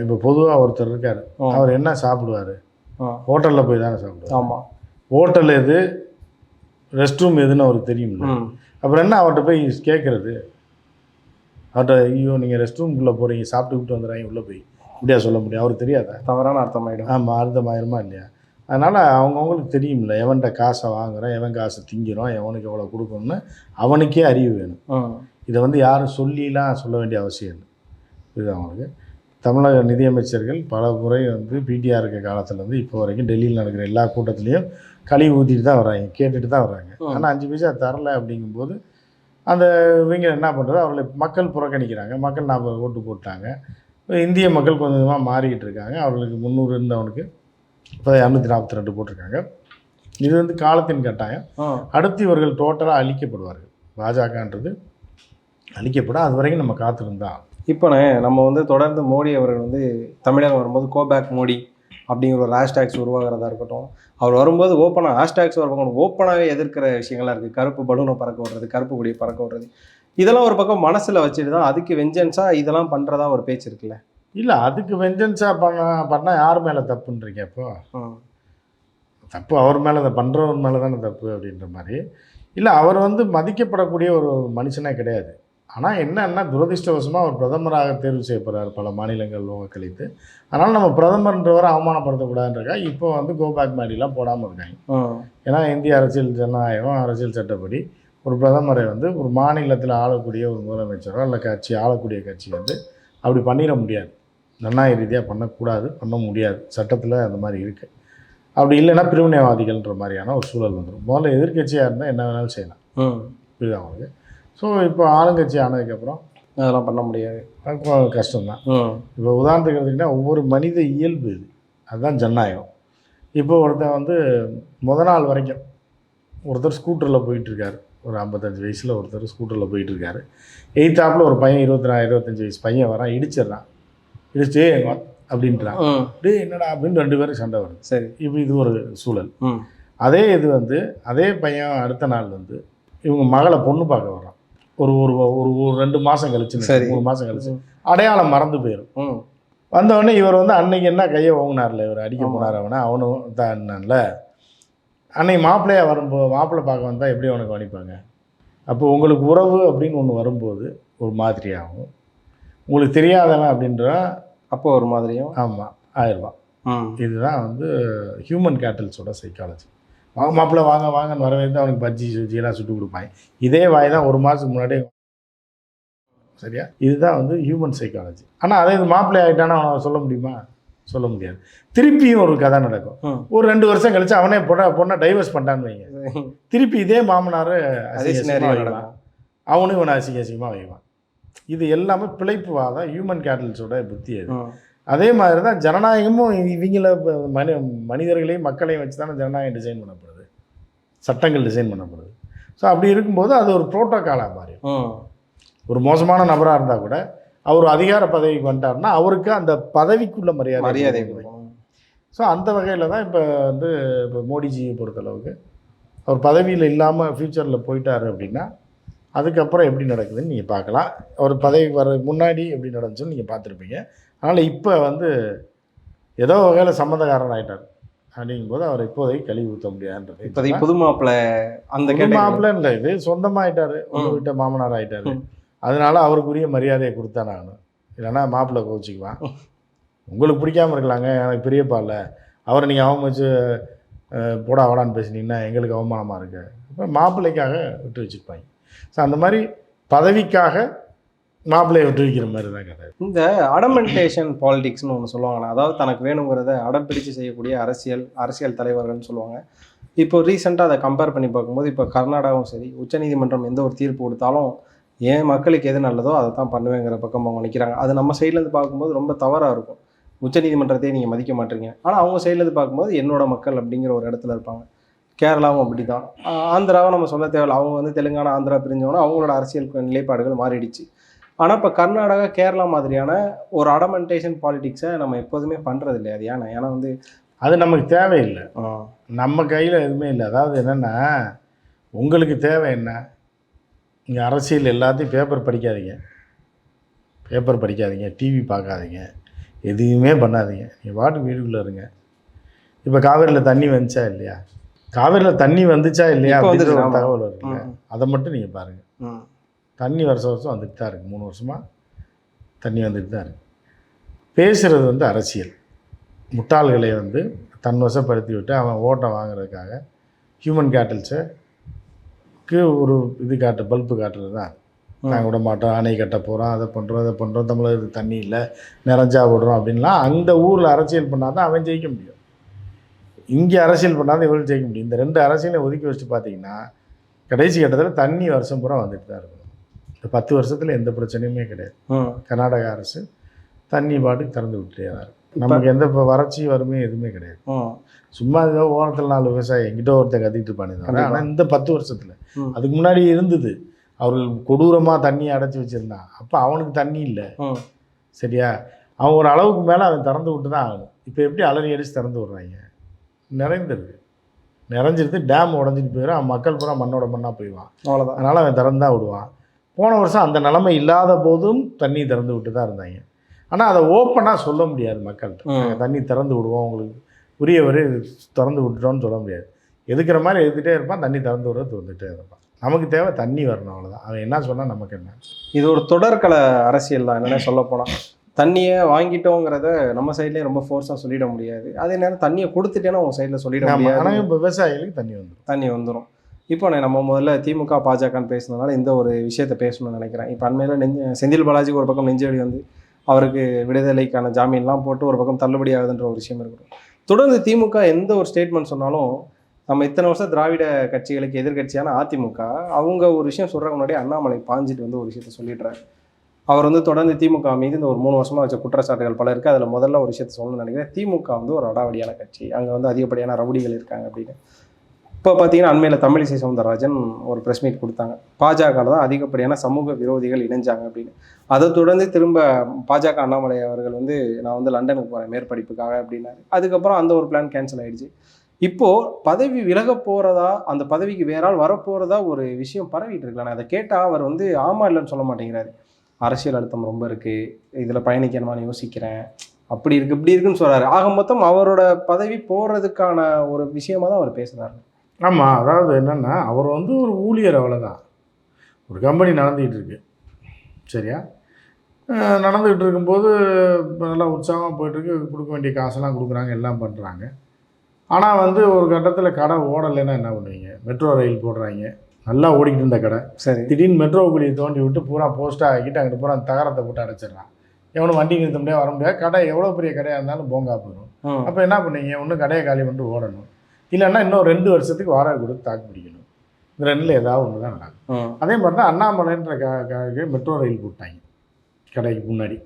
இப்போ பொதுவாக ஒருத்தர் இருக்கார். அவர் என்ன சாப்பிடுவார்? ஹோட்டலில் போய் தானே சாப்பிடுவார். ஆமாம் ஹோட்டல் எது? ரெஸ்ட் ரூம் எதுன்னு அவருக்கு தெரியும்ல. ம். அப்புறம் என்ன அவர்கிட்ட போய் கேட்குறது? அவர்கிட்ட ஐயோ நீங்கள் ரெஸ்ட் ரூம்குள்ளே போகிறீங்க சாப்பிட்டு விட்டு வந்துடுறாங்க உள்ளே போய். இப்படியா சொல்ல முடியும். அவருக்கு தெரியாதா? தவறான அர்த்தமாயிடும். ஆமாம் அர்த்தமாயிருமா இல்லையா? அதனால் அவங்கவுங்களுக்கு தெரியும்ல எவன்கிட்ட காசை வாங்குறோம் எவன் காசை திங்கிறோம் எவனுக்கு எவ்வளோ கொடுக்கணும்னு அவனுக்கே அறிவு வேணும். இதை வந்து யாரும் சொல்லிலாம் சொல்ல வேண்டிய அவசியம் இல்லை. இது அவங்களுக்கு தமிழக நிதியமைச்சர்கள் பல முறை வந்து பிடிஆர் இருக்க காலத்துலேருந்து இப்போ வரைக்கும் டெல்லியில் நடக்கிற எல்லா கூட்டத்துலேயும் கழிவு ஊற்றிட்டு தான் வராங்க கேட்டுட்டு தான் வராங்க. ஆனால் அஞ்சு பைசா தரல அப்படிங்கும்போது அந்த இவங்க என்ன பண்ணுறது அவர்களை மக்கள் புறக்கணிக்கிறாங்க மக்கள் நாற்பது ஓட்டு போட்டாங்க. இந்திய மக்கள் கொஞ்சம் கொஞ்சமாக மாறிக்கிட்டு இருக்காங்க. அவர்களுக்கு முந்நூறு இருந்தவனுக்கு இப்போ இரநூத்தி நாற்பத்தி ரெண்டு போட்டிருக்காங்க. இது வந்து காலத்தின் கட்டாயம். அடுத்து இவர்கள் டோட்டலாக அழிக்கப்படுவார்கள். பாஜகன்றது அழிக்கப்படும். அது வரைக்கும் நம்ம காத்திருந்தான் இப்போண்ணே நம்ம வந்து தொடர்ந்து மோடி அவர்கள் வந்து தமிழகம் வரும்போது கோபேக் மோடி அப்படிங்கிற ஒரு ஹேஷ்டேக்ஸ் உருவாகிறதா இருக்கட்டும். அவர் வரும்போது ஓப்பனாக ஹேஷ்டேக்ஸ் பக்கம் ஓப்பனாகவே எதிர்க்கிற விஷயங்கள்லாம் இருக்குது கருப்பு பலூனை பறக்க விடுறது கருப்பு கொடியை பறக்க விடுறது. இதெல்லாம் ஒரு பக்கம் மனசில் வச்சுட்டு தான் அதுக்கு வெஞ்சன்ஸாக இதெல்லாம் பண்ணுறதா ஒரு பேச்சு இருக்குல்ல. இல்லை அதுக்கு வெஞ்சன்ஸாக பண்ண பண்ணால் யார் மேலே தப்புன்றீங்க அப்போ. தப்பு அவர் மேலே அதை பண்ணுறவர் மேலே தானே தப்பு அப்படின்ற மாதிரி. இல்லை அவர் வந்து மதிக்கப்படக்கூடிய ஒரு மனுஷனே கிடையாது. ஆனால் என்னன்னா துரதிர்ஷ்டவசமாக அவர் பிரதமராக தேர்வு செய்யப்படுறார் பல மாநிலங்கள் வாக்களித்து அதனால் நம்ம பிரதமர்ன்றவரை அவமானப்படுத்தக்கூடாதுன்றக்கா இப்போ வந்து கோபேக் மாதிரிலாம் போடாமல் இருக்காங்க. ஏன்னா இந்திய அரசியல் ஜனநாயகம் அரசியல் சட்டப்படி ஒரு பிரதமரை வந்து ஒரு மாநிலத்தில் ஆளக்கூடிய ஒரு முதலமைச்சரோ இல்லை கட்சி ஆளக்கூடிய கட்சி வந்து அப்படி பண்ணிட முடியாது. ஜனநாயக ரீதியாக பண்ணக்கூடாது பண்ண முடியாது. சட்டத்தில் அந்த மாதிரி இருக்குது அப்படி இல்லைன்னா பிரிவினைவாதிகள்ன்ற மாதிரியான ஒரு சூழல் வந்துடும் முதல்ல எதிர்க்கட்சியாக இருந்தால் என்ன வேணாலும் செய்யலாம். புரியுதா அவங்களுக்கு ஸோ இப்போ ஆளுங்கட்சி ஆனதுக்கப்புறம் அதெல்லாம் பண்ண முடியாது. கஷ்டம்தான். இப்போ உதாரணத்துக்கு எடுத்திங்கன்னா ஒவ்வொரு மனித இயல்பு இது. அதுதான் ஜனநாயகம். இப்போ ஒருத்தன் வந்து முத நாள் வரைக்கும் ஒருத்தர் ஸ்கூட்டரில் போயிட்டுருக்காரு. ஒரு ஐம்பத்தஞ்சு வயசில் ஒருத்தர் ஸ்கூட்டரில் போயிட்டுருக்காரு. எயித்தாப்பில் ஒரு பையன் இருபத்தி நாலு இருபத்தஞ்சி வயசு பையன் வரான் இடிச்சிடுறான். இடிச்சு அப்படின்றான் டேய் என்னடா? அப்படின்னு ரெண்டு பேரும் சண்டை வருது சரி. இப்போ இது ஒரு சூழல். அதே இது வந்து அதே பையன் அடுத்த நாள் வந்து இவங்க மகளை பொண்ணு பார்க்க வர்றான் ஒரு ஒரு ஒரு ஒரு ரெண்டு மாதம் கழிச்சு சரி. மூணு மாதம் கழிச்சு. அடையாளம் மறந்து போயிடும் வந்தவொடனே இவர் வந்து அன்னைக்கு என்ன கையை ஓங்கினார்ல இவர் அடிக்க. போனார் அவனை அவனும் தான்ல அன்னைக்கு மாப்பிள்ளையா வரும்போது மாப்பிள்ளை பார்க்க வந்தால் எப்படி அவனுக்கு கவனிப்பாங்க? அப்போ உங்களுக்கு உறவு அப்படின்னு ஒன்று வரும்போது ஒரு மாதிரியாகும். உங்களுக்கு தெரியாதவன் அப்படின்ற அப்போ ஒரு மாதிரியும். ஆமாம் ம் இதுதான் வந்து ஹியூமன் கேட்டல்ஸோட சைக்காலஜி வாங்க மாப்பிள்ளை வாங்க வாங்கன்னு வரவேந்து அவனுக்கு பஜ்ஜி சுஜி எல்லாம் சுட்டு கொடுப்பாங்க. இதே வாய் தான் ஒரு மாதத்துக்கு முன்னாடி சரியா? இதுதான் வந்து ஹியூமன் சைக்காலஜி ஆனால் அதே இது மாப்பிள்ளை ஆகிட்டானா அவனை சொல்ல முடியுமா? சொல்ல முடியாது. திருப்பியும் ஒரு கதை நடக்கும். ஒரு ரெண்டு வருஷம் கழிச்சு அவனே பொண்ணை பொண்ணை டைவர்ஸ் பண்ணிட்டான்னு வைங்க. [laughs] திருப்பி இதே மாமனார் அவனும் இவனை அசிங்க அசிங்கமாக வைவான் இது எல்லாமே பிழைப்புவாதம் ஹியூமன் கேட்டல்ஸோட புத்தி அது. அதே மாதிரி தான் ஜனநாயகமும் இவங்கள மனி மனிதர்களையும் மக்களையும் வச்சு தானே ஜனநாயகம் டிசைன் பண்ணப்படுது. சட்டங்கள் டிசைன் பண்ணப்படுது. ஸோ அப்படி இருக்கும்போது அது ஒரு புரோட்டோக்காலாக மாறி ஒரு மோசமான நபராக இருந்தால் கூட அவர் அதிகார பதவிக்கு வந்துட்டாருன்னா அவருக்கு அந்த பதவிக்குள்ள மரியாதை மரியாதை. ஸோ அந்த வகையில் தான் இப்போ வந்து இப்போ மோடிஜியை பொறுத்தளவுக்கு அவர் பதவியில் இல்லாமல் ஃப்யூச்சரில் போயிட்டாரு அப்படின்னா அதுக்கப்புறம் எப்படி நடக்குதுன்னு நீங்கள் பார்க்கலாம். அவர் பதவி வர முன்னாடி எப்படி நடந்துச்சுன்னு நீங்கள் பார்த்துருப்பீங்க. அதனால் இப்போ வந்து ஏதோ வகையில் சம்மந்தக்காரன் ஆகிட்டார் அப்படிங்கும்போது அவர் இப்போதைக்கு கழுவி ஊற்ற முடியாதுன்றது இப்போதைக்கு புது மாப்பிள்ளை அந்த புது மாப்பிள்ளை இது சொந்தமாயிட்டாரு உங்க ம். வீட்டை மாமனார் ஆயிட்டாரு. ம். அதனால அவருக்குரிய மரியாதையை கொடுத்தா நான். இல்லைன்னா மாப்பிள்ளை கோச்சிக்குவான் உங்களுக்கு பிடிக்காம இருக்கலாங்க எனக்கு பெரியப்பா இல்லை. அவரை நீங்கள் அவமதிச்சு போடா வாடான்னு பேசுனீங்கன்னா எங்களுக்கு அவமானமாக இருக்கு. இப்போ மாப்பிள்ளைக்காக விட்டு வச்சுருப்பாங்க. ஸோ அந்த மாதிரி பதவிக்காக மாப்பிள்ளையை விட்டு வைக்கிற மாதிரி தான் கதை. இந்த அடமெண்டேஷன் பாலிடிக்ஸ்னு ஒன்று சொல்லுவாங்கண்ணா அதாவது தனக்கு வேணுங்கிறத அடம் பிடிச்சு செய்யக்கூடிய அரசியல் அரசியல் தலைவர்கள்னு சொல்லுவாங்க. இப்போ ரீசெண்டாக அதை கம்பேர் பண்ணி பார்க்கும்போது இப்போ கர்நாடகாவும் சரி உச்சநீதிமன்றம் எந்த ஒரு தீர்ப்பு கொடுத்தாலும் ஏன் மக்களுக்கு எது நல்லதோ அதை தான் பண்ணுவேங்கிற பக்கம் அவங்க நிற்கிறாங்க அது நம்ம சைட்லேருந்து பார்க்கும்போது ரொம்ப தவறாக இருக்கும். உச்சநீதிமன்றத்தையே நீங்கள் மதிக்க மாட்டீங்க. ஆனால் அவங்க சைட்லேருந்து பார்க்கும்போது என்னோட மக்கள் அப்படிங்கிற ஒரு இடத்துல இருப்பாங்க. கேரளாவும் அப்படி தான் ஆந்திராவை நம்ம சொல்ல தேவையில்ல. அவங்க வந்து தெலுங்கானா ஆந்திரா பிரிஞ்சவொன்னே அவங்களோட அரசியல் நிலைப்பாடுகள் மாறிடுச்சு. ஆனால் இப்போ கர்நாடகா கேரளா மாதிரியான ஒரு அடமெண்டேஷன் பாலிடிக்ஸை நம்ம எப்போதுமே பண்ணுறது இல்லையா அது ஏன்னா ஏன்னா வந்து அது நமக்கு தேவையில்லை. நம்ம கையில் எதுவுமே இல்லை. அதாவது என்னென்னா உங்களுக்கு தேவை என்ன? இங்கே அரசியல் எல்லாத்தையும் பேப்பர் படிக்காதீங்க. பேப்பர் படிக்காதீங்க. டிவி பார்க்காதீங்க. எதுவுமே பண்ணாதீங்க. நீங்கள் பாட்டு வீட்டுக்குள்ளே இருங்க. இப்போ காவேரியில் தண்ணி வந்துச்சா இல்லையா? காவேரியில் தண்ணி வந்துச்சா இல்லையா அப்படின்ற ஒரு. தகவல் இருக்குல்ல அதை மட்டும் நீங்கள் பாருங்கள் தண்ணி வருஷம் வருஷம் வந்துட்டு தான் இருக்குது மூணு வருஷமாக தண்ணி வந்துட்டு தான் இருக்குது பேசுகிறது வந்து அரசியல். முட்டாள்களை வந்து தன் வசப்படுத்தி விட்டு அவன் ஓட்டை வாங்குறதுக்காக ஹியூமன் கேட்டல்ஸுக்கு ஒரு இது காட்டு பல்பு காட்டுறது தான். நாங்கள் விட மாட்டோம். அணை கட்ட போகிறோம் அதை பண்ணுறோம் அதை பண்ணுறோம் தமிழகத்துக்கு தண்ணி இல்லை. நிறைஞ்சா விடுறோம் அப்படின்லாம் அந்த ஊரில் அரசியல் பண்ணால் தான் அவன் ஜெயிக்க முடியும். இங்கே அரசியல் பண்ணாதான் இவர்கள் ஜெயிக்க முடியும். இந்த ரெண்டு அரசியலையும் ஒதுக்கி வச்சு பார்த்தீங்கன்னா கடைசி கட்டத்தில் தண்ணி வருஷம் பூரா வந்துட்டு தான் இருக்கணும். இந்த பத்து வருஷத்தில் எந்த பிரச்சனையுமே கிடையாது. கர்நாடகா அரசு தண்ணி பாட்டுக்கு திறந்து விட்டுட்டே தான் இருக்கு. நமக்கு எந்த இப்போ வறட்சி வறுமை எதுவுமே கிடையாது. சும்மா ஏதோ ஓரத்தில் நாலு விவசாயி எங்கிட்ட ஒருத்தர் கத்திட்டு கண்டிப்பா. ஆனால் இந்த பத்து வருஷத்தில். அதுக்கு முன்னாடி இருந்தது. அவர்கள் கொடூரமாக தண்ணி அடைச்சி வச்சுருந்தான் அப்போ அவனுக்கு தண்ணி இல்லை. சரியா? அவன் ஒரு அளவுக்கு மேலே அவன் திறந்து விட்டு தான் ஆகணும். இப்போ எப்படி அலறி அடிச்சு திறந்து விட்றாங்க? நிறைந்திருக்கு நிறைஞ்சிருது டேம் உடஞ்சிட்டு போயிடும் மக்கள் பூரா மண்ணோட மண்ணாக போயிடுவான். அவ்வளோதான் அதனால் அவன் திறந்து தான் விடுவான். போன வருஷம் அந்த நிலைமை இல்லாத போதும் தண்ணி திறந்து விட்டு தான் இருந்தாங்க. ஆனால் அதை ஓப்பனாக சொல்ல முடியாது மக்கள்கிட்ட. தண்ணி திறந்து விடுவோம் உங்களுக்கு உரியவர் திறந்து விட்டுட்டோம்னு சொல்ல முடியாது. எதுக்குற மாதிரி எதுக்கிட்டே இருப்பான் தண்ணி திறந்து விடுறது வந்துட்டே இருப்பான். நமக்கு தேவை தண்ணி வரணும் அவ்வளோதான் அவன் என்ன சொன்னால் நமக்கு என்ன? இது ஒரு தொடர்கல அரசியல் தான் என்னென்ன சொல்ல போனால் தண்ணியை வாங்கிட்டோங்கிறத நம்ம சைட்லேயே ரொம்ப ஃபோர்ஸாக சொல்லிட முடியாது. அதே நேரம் தண்ணியை கொடுத்துட்டேன்னா உங்கள் சைடில் சொல்லிட முடியாது. ஆனால் இப்போ விவசாயிகளுக்கு தண்ணி வந்துடும் தண்ணி வந்துடும் இப்போ நான் நம்ம முதல்ல திமுக பாஜகன்னு பேசுனதுனால இந்த ஒரு விஷயத்தை பேசணும்னு நினைக்கிறேன். இப்போ அண்மையில் நெஞ்ச செந்தில் பாலாஜிக்கு ஒரு பக்கம் நெஞ்சடி வந்து அவருக்கு விடுதலைக்கான ஜாமீன்லாம் போட்டு ஒரு பக்கம் தள்ளுபடி ஆகுதுன்ற ஒரு விஷயம் இருக்கட்டும் தொடர்ந்து திமுக எந்த ஒரு ஸ்டேட்மெண்ட் சொன்னாலும் நம்ம இத்தனை வருஷம் திராவிட கட்சிகளுக்கு எதிர்க்கட்சியான அதிமுக அவங்க ஒரு விஷயம் சொல்கிறக்கு முன்னாடி அண்ணாமலை பாஞ்சிட்டு வந்து ஒரு விஷயத்த சொல்லிடுறாரு. அவர் வந்து தொடர்ந்து திமுக மீது இந்த ஒரு மூணு வருஷமாக வச்ச குற்றச்சாட்டுகள் பல இருக்குது அதில் முதல்ல ஒரு விஷயத்த சொல்லணும்னு நினைக்கிறேன். திமுக வந்து ஒரு அடாவடியான கட்சி. அங்கே வந்து அதிகப்படியான ரவுடிகள் இருக்காங்க அப்படின்னு. இப்போ பார்த்தீங்கன்னா அண்மையில் தமிழிசை சவுந்தரராஜன் ஒரு ப்ரெஸ் மீட் கொடுத்தாங்க. பாஜக தான் அதிகப்படியான சமூக விரோதிகள் இணைஞ்சாங்க அப்படின்னு. அதை தொடர்ந்து திரும்ப பாஜக அண்ணாமலை அவர்கள் வந்து நான் வந்து லண்டனுக்கு போகிறேன் மேற்படிப்புக்காக அப்படின்னாரு. அதுக்கப்புறம் அந்த ஒரு பிளான் கேன்சல் ஆகிடுச்சு இப்போது பதவி விலக போகிறதா அந்த பதவிக்கு வேறால் வரப்போகிறதா ஒரு விஷயம் பரவிட்டு இருக்கலாம் அதை கேட்டால் அவர் வந்து ஆமா இல்லைன்னு சொல்ல மாட்டேங்கிறாரு. அரசியல் அழுத்தம் ரொம்ப இருக்குது இதில் பயணிக்கணுமான்னு யோசிக்கிறேன். அப்படி இருக்கு இப்படி இருக்குன்னு சொல்கிறாரு ஆக மொத்தம் அவரோட பதவி போடுறதுக்கான ஒரு விஷயமாக தான் அவர் பேசுகிறாரு ஆமாம் அதாவது என்னென்னா அவர் வந்து ஒரு ஊழியர் அவ்வளோதான் ஒரு கம்பெனி நடந்துக்கிட்டு இருக்கு. சரியா? நடந்துக்கிட்டு இருக்கும்போது நல்லா உற்சாகமாக போயிட்டுருக்கு கொடுக்க வேண்டிய காசெல்லாம் கொடுக்குறாங்க எல்லாம் பண்ணுறாங்க ஆனால் வந்து ஒரு கட்டத்தில் கடை ஓடலைன்னா என்ன பண்ணுவீங்க? மெட்ரோ ரயில் போடுறாங்க. நல்லா ஓடிக்கிட்டு இருந்த கடை. சரி. திடீர்னு மெட்ரோ குழியை தோண்டி விட்டு பூரா போஸ்ட்டாக ஆக்கிட்டு அங்கிட்டு பூரா தகரத்தை போட்டு அடைச்சிடுறான் எவனும் வண்டி நிறுத்த முடியாது வர முடியாது. கடை எவ்வளோ பெரிய கடையாக இருந்தாலும் போங்கா போயிடும். அப்போ என்ன பண்ணீங்க? ஒன்று கடையை காலி பண்ணிட்டு ஓடணும். இல்லைன்னா இன்னும் ரெண்டு வருஷத்துக்கு வாடகை கொடுத்து தாக்கு பிடிக்கணும். இந்த ரெண்டில் ஏதாவது ஒன்று தான் நடக்கும் அதே மாதிரி தான் அண்ணாமலைன்ற க மெட்ரோ ரயில் போட்டாங்க. கடைக்கு முன்னாடி.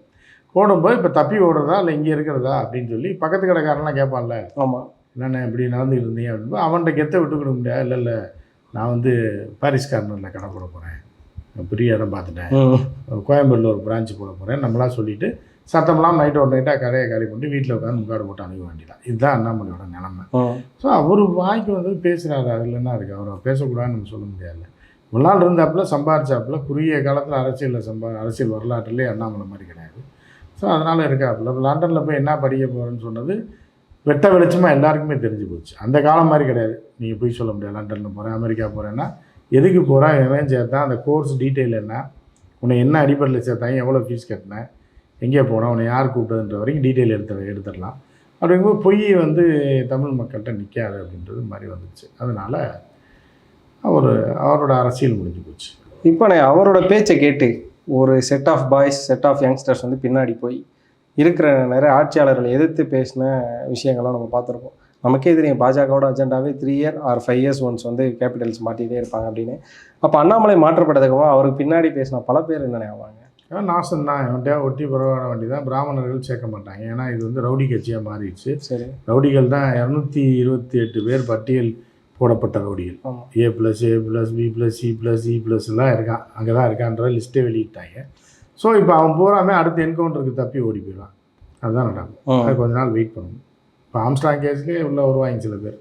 ஓடும்போது இப்போ தப்பி ஓடுறதா இல்லை இங்கே இருக்கிறதா அப்படின்னு சொல்லி பக்கத்து கடைக்காரன்லாம் கேட்பான்ல ஆமா. என்னண்ணே இப்படி நடந்துக்கிட்டு இருந்தீங்க அப்படின்னு. அவன்கிட்ட கெத்த விட்டு கொடுக்க முடியாது. இல்லை இல்லை. நான் வந்து பாரிஸ் கார்னரில் கடை போட போகிறேன் பெரிய இடம் பார்த்துட்டேன். கோயம்பேடில் ஒரு பிரான்ச் போட போகிறேன் நம்மளாம் சொல்லிட்டு சத்தம்லாம் நைட்டு ஒரு நைட்டாக கடையை காலி பண்ணிட்டு வீட்டில் உட்காந்து முக்காடு போட்டு அணுக வேண்டியதான் இதுதான் அண்ணாமலையோட நிலமை. ஸோ அவர் வாய்க்கு வந்து பேசுகிறாரு அதில் என்ன இருக்குது அவரை பேசக்கூடாதுன்னு நம்ம சொல்ல முடியாது. நாள் இருந்தாப்புல சம்பாரிச்சாப்புல குறுகிய காலத்தில் அரசியலில் சம்பா அரசியல் வரலாற்றுலேயே அண்ணாமலை மாதிரி கிடையாது. ஸோ அதனால் இருக்காப்புல. லண்டனில் போய் என்ன படிக்க போகிறேன்னு சொன்னது? வெட்ட வெளிச்சமாக எல்லாருக்குமே தெரிஞ்சு போச்சு. அந்த காலம் மாதிரி கிடையாது. நீங்கள் போய் சொல்ல முடியாது. லண்டனில் போகிறேன் அமெரிக்கா போகிறேன்னா எதுக்கு போகிறேன் எவன் சேர்த்தான். அந்த கோர்ஸ் டீட்டெயில் என்ன? உன்னை என்ன அடிப்படையில் சேர்த்தாங்க எவ்வளோ ஃபீஸ் கட்டினேன் எங்கே போனால் உன்னை யார் கூப்பிட்டதுன்ற வரைக்கும் டீட்டெயில் எடுத்து எடுத்துடலாம். அப்படிங்கும்போது பொய் வந்து தமிழ் மக்கள்கிட்ட நிற்காது அப்படின்றது மாதிரி வந்துச்சு அதனால் அவர் அவரோட அரசியல் முடிஞ்சு போச்சு. இப்போ நான் அவரோட பேச்சை கேட்டு ஒரு set of boys set of youngsters வந்து பின்னாடி போய் இருக்கிற நிறைய ஆட்சியாளர்களை எதிர்த்து பேசின விஷயங்கள்லாம் நம்ம பார்த்துருப்போம். நமக்கே தெரியும் பாஜகவோட அஜெண்டாவே three year or five years once வந்து கேபிட்டல்ஸ் மாட்டிகிட்டே இருப்பாங்க அப்படின்னு. அப்போ அண்ணாமலை மாற்றப்பட்டதுக்கப்புறம் அவருக்கு பின்னாடி பேசின பல பேர் என்னென்ன ஆவாங்க? நாசம் தான். அவன்கிட்ட ஒட்டி பரவாட வேண்டி தான் பிராமணர்கள் சேர்க்க மாட்டாங்க. ஏன்னா இது வந்து ரவுடி கட்சியாக மாறிடுச்சு. சரி. ரவுடிகள் தான் இரநூத்தி இருபத்தி எட்டு பேர் பட்டியல் போடப்பட்ட ரவுடிகள். ஆமாம் A plus A plus B plus C plus E ப்ளஸ்லாம் இருக்கான். அங்கே தான் இருக்கான்ற லிஸ்ட்டே வெளியிட்டாங்க. ஸோ இப்போ அவன் பூராமே அடுத்த என்கவுண்டருக்கு தப்பி ஓடி போயிடுவான். அதுதான் நடக்கும். அது கொஞ்ச நாள் வெயிட் பண்ணணும் இப்போ ஆம்ஸ்டாங் கேஸ்லேயே உள்ள வருவாங்க சில பேர்.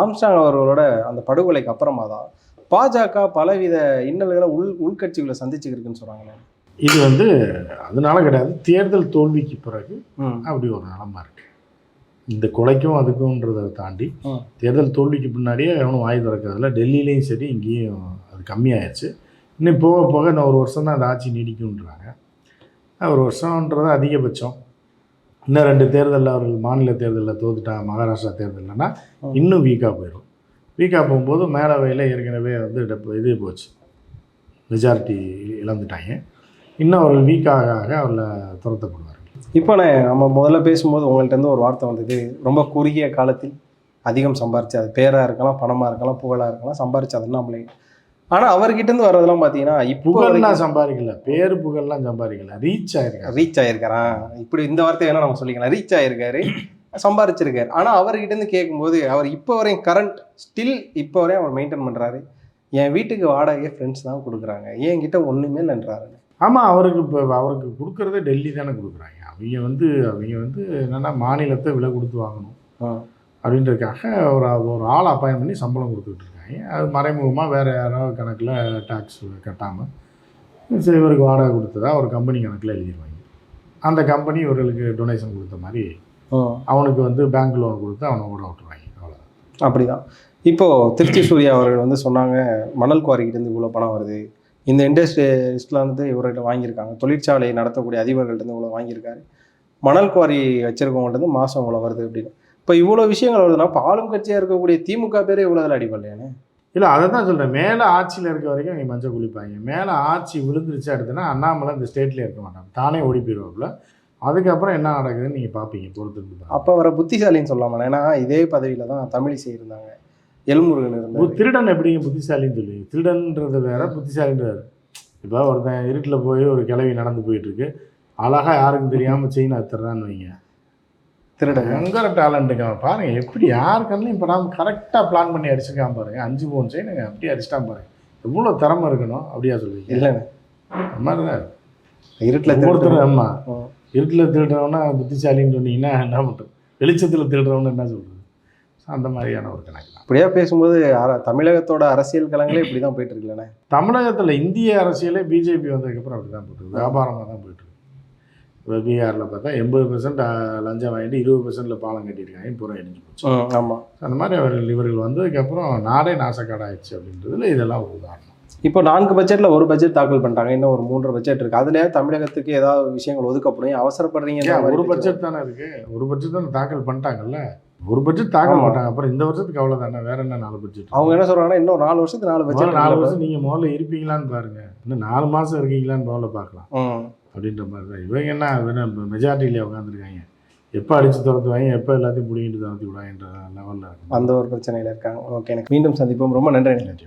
ஆம்ஸ்டாங் அவர்களோட அந்த படுகொலைக்கு அப்புறமா தான் பாஜக பலவித இன்னல்களை உள் உள்கட்சிகளை சந்திச்சுக்கிருக்குன்னு சொல்கிறாங்களே இது வந்து அதனால கிடையாது. தேர்தல் தோல்விக்கு பிறகு அப்படி ஒரு நிலமா இருக்கு. இந்த கொலைக்கும் அதுக்கும்ன்றதை தாண்டி. தேர்தல் தோல்விக்கு பின்னாடியே எவனும் வாய் திறக்கிறதுல டெல்லியிலையும் சரி இங்கேயும் அது கம்மியாயிருச்சு. இன்னும் போக போக இந்த ஒரு வருஷம் தான் அந்த ஆட்சி நீடிக்கும்ன்றாங்க. ஒரு வருஷம்ன்றது அதிகபட்சம். இன்னும் ரெண்டு தேர்தலில் அவர்கள் மாநில தேர்தலில் தோத்துட்டாங்க மகாராஷ்டிரா தேர்தலில்னா. இன்னும் வீக்காக போயிடும் வீக்காக போகும்போது மேலவையில் ஏற்கனவே வந்து இது போச்சு. மெஜாரிட்டி இழந்துட்டாங்க. இன்னும் அவர்கள் வீக்காக ஆக அவர்களை துரத்தப்படுவார்கள். இப்போ நான் நம்ம முதல்ல பேசும்போது உங்கள்ட்ட இருந்து ஒரு வார்த்தை வந்தது. ரொம்ப குறுகிய காலத்தில் அதிகம் சம்பாரிச்சு அது பேராக இருக்கலாம் பணமாக இருக்கலாம் புகழாக இருக்கலாம் சம்பாரிச்சு அது நம்மளே ஆனால் அவர்கிட்ட இருந்து வர்றதெல்லாம் பார்த்தீங்கன்னா இப்போ புகழ்லாம் சம்பாதிக்கல. பேரு புகழ்லாம் சம்பாதிக்கல. ரீச் ஆயிருக்காரு. ரீச் ஆயிருக்காரான் இப்படி இந்த வார்த்தை வேணா நம்ம சொல்லிக்கலாம். ரீச் ஆயிருக்காரு. சம்பாரிச்சிருக்காரு. ஆனால் அவர்கிட்ட இருந்து கேட்கும்போது அவர் இப்போ வரையும் கரண்ட் ஸ்டில் இப்போ வரையும் அவர் மெயின்டைன் பண்ணுறாரு என் வீட்டுக்கு வாடகையே ஃப்ரெண்ட்ஸ் தான் கொடுக்குறாங்க. என்கிட்ட ஒன்றுமே இல்லைன்றாரு. ஆமாம் அவருக்கு இப்போ அவருக்கு கொடுக்கறதே டெல்லி தானே கொடுக்குறாங்க. அவங்க வந்து அவங்க வந்து என்னென்னா மாநிலத்தை விலை கொடுத்து வாங்கணும். அப்படின்றதுக்காக ஒரு ஒரு ஆள் அப்பாயின் பண்ணி சம்பளம் கொடுத்துட்டு இருக்காங்க. அது மறைமுகமாக வேறு யாராவது கணக்கில் டேக்ஸ் கட்டாமல் சரி இவருக்கு வாடகை கொடுத்ததா ஒரு கம்பெனி கணக்கில் எழுதிடுவாங்க அந்த கம்பெனி இவர்களுக்கு டொனேஷன் கொடுத்த மாதிரி அவனுக்கு வந்து பேங்க் லோன் கொடுத்து அவனை ஓட விட்டுருவாங்க. அவ்வளோதான் அப்படிதான். இப்போ திருச்சி சூர்யா அவர்கள் வந்து சொன்னாங்க மணல் குவாரிக்கிட்ட இருந்து இவ்வளோ பணம் வருது. இந்த இண்டஸ்ட்ரியலிஸ்ட்ல வந்து இவர்கிட்ட வாங்கியிருக்காங்க. தொழிற்சாலை நடத்தக்கூடிய அதிபர்கள்ட்ட இவ்வளோ வாங்கியிருக்காரு. மணல் குவாரி வச்சிருக்கவங்கள்ட்ட மாதம் இவ்வளோ வருது அப்படின்னு. இப்போ இவ்வளோ விஷயங்கள் வருதுன்னா இப்போ ஆளும் கட்சியாக இருக்கக்கூடிய திமுக பேரே இவ்வளோ இதில் அடிப்படையானே இல்லை அதை தான் சொல்கிறேன் மேலே ஆட்சியில் இருக்க வரைக்கும் அவங்க மஞ்சள் குளிப்பாங்க. மேலே ஆட்சி விழுந்துருச்சு அடுத்துனா அண்ணாமலை இந்த ஸ்டேட்லேயே இருக்க மாட்டாங்க. தானே ஓடி போயிடுவாப்புல அதுக்கப்புறம் என்ன நடக்குதுன்னு நீங்கள் பார்ப்பீங்க பாருங்க. அப்போ அவரை புத்திசாலின்னு சொல்லாமல் ஏன்னா இதே பதவியில் தான் தமிழிசை இருந்தாங்க. எல்முருகன் இருந்தார். திருடன் எப்படிங்க புத்திசாலின்னு சொல்லுவீங்க திருடன்றது வேற புத்திசாலின்றது இப்போ ஒருத்தன் இருட்டில் போய் ஒரு கிளவி நடந்து போயிட்டு இருக்கு. அழகா யாருக்கும் தெரியாமல் செயின் அத்துறான்னு வைங்க. திருடன் பயங்கர டேலண்ட்டுங்க அவன் பாருங்க எப்படி யார் கண்ணையும் படாமல் கரெக்டாக பிளான் பண்ணி அடிச்சிருக்கான் பாருங்க. அஞ்சு பவுன் செயினுங்க அப்படியே அடிச்சிட்டான் பாருங்க. எவ்வளோ திறமை இருக்கணும் அப்படியா சொல்லுவீங்க இல்லைண்ணே மாதிரி தான் இருட்டில் ஒவ்வொருத்தர் திருடன் ஆமா. ம். இருட்டில் திருடுறவனா புத்திசாலின்னு சொன்னீங்கன்னா என்ன பண்ணுறது? வெளிச்சத்தில் திருடுறவனு என்ன சொல்கிறது அந்த மாதிரியான ஒரு கணக்கு தான். அப்படியே பேசும்போது அர- தமிழகத்தோட அரசியல் களங்களே இப்படி தான் போயிட்டு இருக்குல்லண்ணே. தமிழகத்தில் இந்திய அரசியலே பிஜேபி வந்ததுக்கப்புறம் அப்படி தான் போயிட்டு வியாபாரமாக தான் பீகாரில் பார்த்தா எண்பது பெர்சன்ட் லஞ்சம் வாங்கிட்டு இருபது பெர்சன்ட்டில் பாலம் கட்டியிருக்காங்க. பூரா இடிஞ்சு போச்சு. ஆமாம் அந்த மாதிரி அவர்கள் இவர்கள் வந்ததுக்கப்புறம் நாடே நாசக்காடாயிடுச்சு அப்படின்றதுல இதெல்லாம் ஒரு உதாரணம். இப்போ நான்கு பட்ஜெட்ல ஒரு பட்ஜெட் தாக்கல் பண்ணிட்டாங்க. இன்னும் ஒரு மூன்று பட்ஜெட் இருக்கு. அதுல தமிழகத்துக்கு ஏதாவது விஷயங்கள் ஒதுக்கப்படும். அவசரப்படுறீங்க? ஒரு பட்ஜெட் தானே இருக்கு? ஒரு பட்ஜெட் தானே தாக்கல் பண்ணிட்டாங்கல்ல? ஒரு பட்ஜெட் தாக்கல் ஆமா. பண்ணிட்டாங்க. அப்புறம் இந்த வருஷத்துக்கு அவ்வளோ தானே? வேற என்ன நாலு பட்ஜெட்? அவங்க என்ன சொல்றாங்கன்னா இன்னும் நாலு வருஷத்துக்கு நாலு பட்ஜெட் நாலு வருஷம் நீங்கள் முதல்ல இருப்பீங்களான்னு பாருங்க. இன்னும் நாலு மாதம் இருக்கீங்களான்னு முதல்ல பார்க்கலாம். அப்படின்ற மாதிரி தான். இவங்க என்ன வேணும் மெஜாரிட்டியிலே உட்காந்துருக்காங்க எப்போ அடித்து துரத்துவாங்க எப்போ எல்லாத்தையும் பிடிங்கிட்டு துரத்தி விடுவாங்கன்ற லெவலில் இருக்கு அந்த ஒரு பிரச்சனையில இருக்காங்க. ஓகே எனக்கு மீண்டும் சந்திப்போம். ரொம்ப நன்றி. நன்றி